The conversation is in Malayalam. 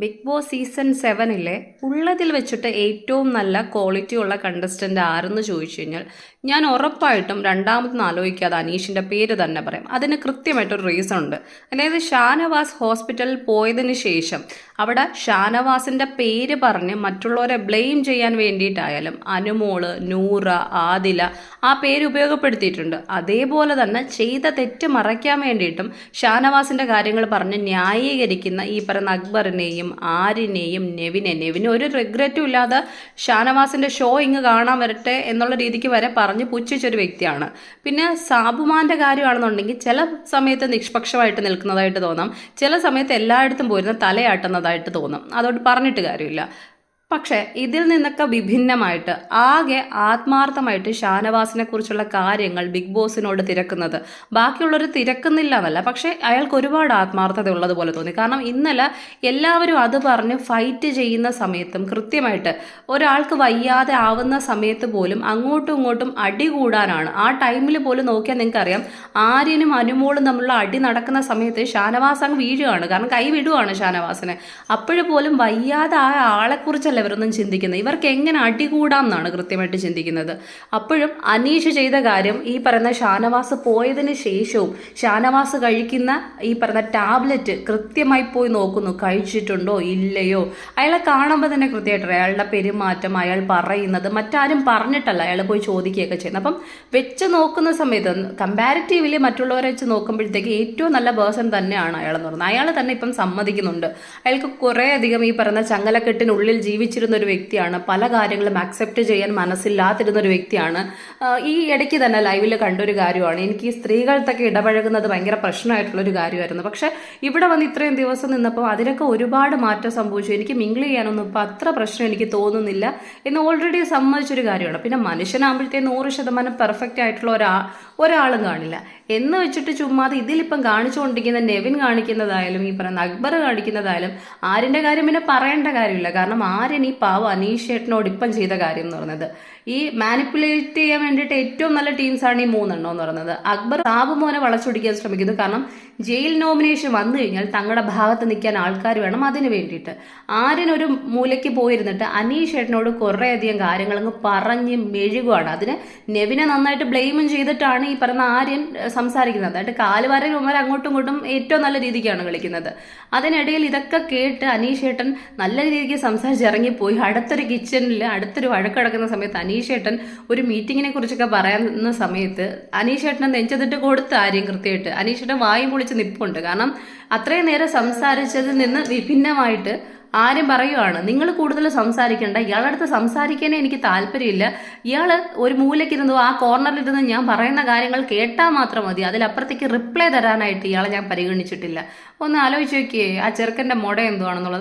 ബിഗ് ബോസ് സീസൺ സെവനിലെ ഉള്ളതിൽ വെച്ചിട്ട് ഏറ്റവും നല്ല ക്വാളിറ്റി ഉള്ള കണ്ടസ്റ്റന്റ് ആരെന്ന് ചോദിച്ചു കഴിഞ്ഞാൽ ഞാൻ ഉറപ്പായിട്ടും രണ്ടാമത് ആലോചിക്കാതെ അനീഷിന്റെ പേര് തന്നെ പറയും. അതിന് കൃത്യമായിട്ടൊരു റീസൺ ഉണ്ട്. അതായത് ഷാനവാസ് ഹോസ്പിറ്റലിൽ പോയതിന് ശേഷം അവിടെ ഷാനവാസിന്റെ പേര് പറഞ്ഞ് മറ്റുള്ളവരെ ബ്ലെയിം ചെയ്യാൻ വേണ്ടിയിട്ടായാലും അനുമോൾ നൂറ ആദില ആ പേര് ഉപയോഗപ്പെടുത്തിയിട്ടുണ്ട്. അതേപോലെ തന്നെ ചെയ്ത തെറ്റ് മറയ്ക്കാൻ വേണ്ടിയിട്ടും ഷാനവാസിന്റെ കാര്യങ്ങൾ പറഞ്ഞ് ന്യായീകരിക്കുന്ന ഈ പറയുന്ന അക്ബറിനെയും ആരിനെയും നെവിനെ നെവിന് ഒരു റിഗ്രറ്റും ഇല്ലാതെ ഷാനവാസിന്റെ ഷോ ഇങ്ങ് കാണാൻ വരട്ടെ എന്നുള്ള രീതിക്ക് വരെ പറഞ്ഞ് പുച്ഛിച്ചൊരു വ്യക്തിയാണ്. പിന്നെ സാബുമാന്റെ കാര്യമാണെന്നുണ്ടെങ്കിൽ ചില സമയത്ത് നിഷ്പക്ഷമായിട്ട് നിൽക്കുന്നതായിട്ട് തോന്നാം. ചില സമയത്ത് എല്ലായിടത്തും പോയിരുന്ന തലയാട്ടുന്നതായിട്ട് തോന്നും. അതുകൊണ്ട് പറഞ്ഞിട്ട് കാര്യമില്ല. പക്ഷേ ഇതിൽ നിന്നൊക്കെ വിഭിന്നമായിട്ട് ആകെ ആത്മാർത്ഥമായിട്ട് ഷാനവാസിനെ കുറിച്ചുള്ള കാര്യങ്ങൾ ബിഗ് ബോസിനോട് തിരക്കുന്നത്. ബാക്കിയുള്ളവർ തിരക്കുന്നില്ല എന്നല്ല പക്ഷേ അയാൾക്ക് ഒരുപാട് ആത്മാർത്ഥത ഉള്ളതുപോലെ തോന്നി. കാരണം ഇന്നലെ എല്ലാവരും അത് പറഞ്ഞ് ഫൈറ്റ് ചെയ്യുന്ന സമയത്തും കൃത്യമായിട്ട് ഒരാൾക്ക് വയ്യാതെ ആവുന്ന സമയത്ത് പോലും അങ്ങോട്ടും ഇങ്ങോട്ടും അടി കൂടാനാണ്. ആ ടൈമിൽ പോലും നോക്കിയാൽ നിങ്ങൾക്കറിയാം ആര്യനും അനുമോളും തമ്മിലുള്ള അടി നടക്കുന്ന സമയത്ത് ഷാനവാസ് അങ്ങ് വീഴുകയാണ്. കാരണം കൈ വിടുവാണ് ഷാനവാസിനെ. അപ്പോഴും പോലും വയ്യാതെ ആ ആളെക്കുറിച്ചല്ല ഇവരൊന്നും ചിന്തിക്കുന്നത് ഇവർക്ക് എങ്ങനെ അടികൂടാം എന്നാണ് കൃത്യമായിട്ട് ചിന്തിക്കുന്നത്. അപ്പോഴും അനീഷ് ചെയ്ത കാര്യം ഈ പറയുന്ന ഷാനവാസ് പോയതിന് ശേഷവും ഷാനവാസ് കഴിക്കുന്ന ഈ പറയുന്ന ടാബ്ലറ്റ് കൃത്യമായി പോയി നോക്കുന്നു. കഴിച്ചിട്ടുണ്ടോ? ഇല്ലയോ? അയാളെ കാണുമ്പോൾ തന്നെ കൃത്യമായിട്ട് അയാളുടെ പെരുമാറ്റം അയാൾ പറയുന്നത് മറ്റാരും പറഞ്ഞിട്ടല്ല. അയാൾ പോയി ചോദിക്കുകയൊക്കെ ചെയ്യുന്നത് അപ്പം വെച്ച് നോക്കുന്ന സമയത്ത് കമ്പാരിറ്റീവ്ലി മറ്റുള്ളവരെ വെച്ച് നോക്കുമ്പോഴത്തേക്ക് ഏറ്റവും നല്ല പേഴ്സൺ തന്നെയാണ് അയാളെന്ന് പറയുന്നത്. അയാൾ തന്നെ ഇപ്പം സമ്മതിക്കുന്നുണ്ട്. അയാൾക്ക് കുറേ അധികം ഈ പറയുന്ന ചങ്ങലക്കെട്ടിനുള്ളിൽ ജീവിച്ചിരുന്ന ഒരു വ്യക്തിയാണ് പല കാര്യങ്ങളും അക്സെപ്റ്റ് ചെയ്യാൻ മനസ്സില്ലാതിരുന്ന ഒരു വ്യക്തിയാണ് ഈ ഇടയ്ക്ക് തന്നെ ലൈവിൽ കണ്ടൊരു കാര്യമാണ്. എനിക്ക് ഈ സ്ത്രീകൾക്കൊക്കെ ഇടപഴകുന്നത് ഭയങ്കര പ്രശ്നമായിട്ടുള്ളൊരു കാര്യമായിരുന്നു. പക്ഷെ ഇവിടെ വന്ന് ഇത്രയും ദിവസം നിന്നപ്പോൾ അതിനൊക്കെ ഒരുപാട് മാറ്റം സംഭവിച്ചു. എനിക്ക് മിങ്കിൾ ചെയ്യാനൊന്നും ഇപ്പോൾ അത്ര പ്രശ്നം എനിക്ക് തോന്നുന്നില്ല എന്ന് ഓൾറെഡി സമ്മതിച്ചൊരു കാര്യമാണ്. പിന്നെ മനുഷ്യനാകുമ്പോഴത്തേ നൂറ് ശതമാനം പെർഫെക്റ്റ് ആയിട്ടുള്ള ഒരാ ഒരാളും കാണില്ല. എന്ന് വെച്ചിട്ട് ചുമ്മാതെ ഇതിലിപ്പം കാണിച്ചുകൊണ്ടിരിക്കുന്ന നെവിൻ കാണിക്കുന്നതായാലും ഈ പറയുന്ന അക്ബർ കാണിക്കുന്നതായാലും ആരിന്റെ കാര്യം പിന്നെ പറയേണ്ട കാര്യമില്ല. കാരണം ആര്യൻ ഈ പാവ അനീഷ് ചേട്ടനോട് ഇപ്പം ചെയ്ത കാര്യം എന്ന് പറയുന്നത് ഈ മാനിപ്പുലേറ്റ് ചെയ്യാൻ വേണ്ടിയിട്ട് ഏറ്റവും നല്ല ടീംസാണ് ഈ മൂന്നെണ്ണം എന്ന് പറയുന്നത്. അക്ബർ സാബു മോനെ വളച്ചൊടിക്കാൻ ശ്രമിക്കുന്നു. കാരണം ജയിൽ നോമിനേഷൻ വന്നു കഴിഞ്ഞാൽ തങ്ങളുടെ ഭാഗത്ത് നിൽക്കാൻ ആൾക്കാർ വേണം അതിന് വേണ്ടിയിട്ട്. ആര്യൻ ഒരു മൂലയ്ക്ക് പോയിരുന്നിട്ട് അനീഷ് ഏട്ടനോട് കുറേയധികം കാര്യങ്ങളങ്ങ് പറഞ്ഞ് മെഴുകുവാണ്. അതിന് നെവിനെ നന്നായിട്ട് ബ്ലെയിമും ചെയ്തിട്ടാണ് ഈ പറഞ്ഞ ആര്യൻ സംസാരിക്കുന്നത്. അതായത് കാലുവാരൻ ഉമ്മർ അങ്ങോട്ടും ഇങ്ങോട്ടും ഏറ്റവും നല്ല രീതിക്കാണ് കളിക്കുന്നത്. അതിനിടയിൽ ഇതൊക്കെ കേട്ട് അനീഷ് ഏട്ടൻ നല്ല രീതിക്ക് സംസാരിച്ച് ഇറങ്ങിപ്പോയി. അടുത്തൊരു കിച്ചണിൽ അടുത്തൊരു വഴക്കടക്കുന്ന സമയത്ത് അനീഷ് ഏട്ടൻ ഒരു മീറ്റിങ്ങിനെ കുറിച്ചൊക്കെ പറയുന്ന സമയത്ത് അനീഷ് ഏട്ടനെ നെഞ്ചതിട്ട് കൊടുത്ത് ആര്യം കൃത്യമായിട്ട് അനീഷേട്ടൻ വായി പൊളിച്ച് നിപ്പുണ്ട്. കാരണം അത്രയും നേരം സംസാരിച്ചതിൽ നിന്ന് വിഭിന്നമായിട്ട് ആരും പറയുവാണ്. നിങ്ങൾ കൂടുതൽ സംസാരിക്കേണ്ട. ഇയാളടുത്ത് സംസാരിക്കാനേ എനിക്ക് താല്പര്യമില്ല. ഇയാൾ ഒരു മൂലക്കിരുന്നു ആ കോർണറിലിരുന്ന് ഞാൻ പറയുന്ന കാര്യങ്ങൾ കേട്ടാൽ മാത്രം മതി. അതിലപ്പുറത്തേക്ക് റിപ്ലൈ തരാനായിട്ട് ഇയാളെ ഞാൻ പരിഗണിച്ചിട്ടില്ല. ഒന്ന് ആലോചിച്ച് നോക്കിയേ ആ ചെറുക്കന്റെ മുട എന്തുവാണെന്നുള്ളത്?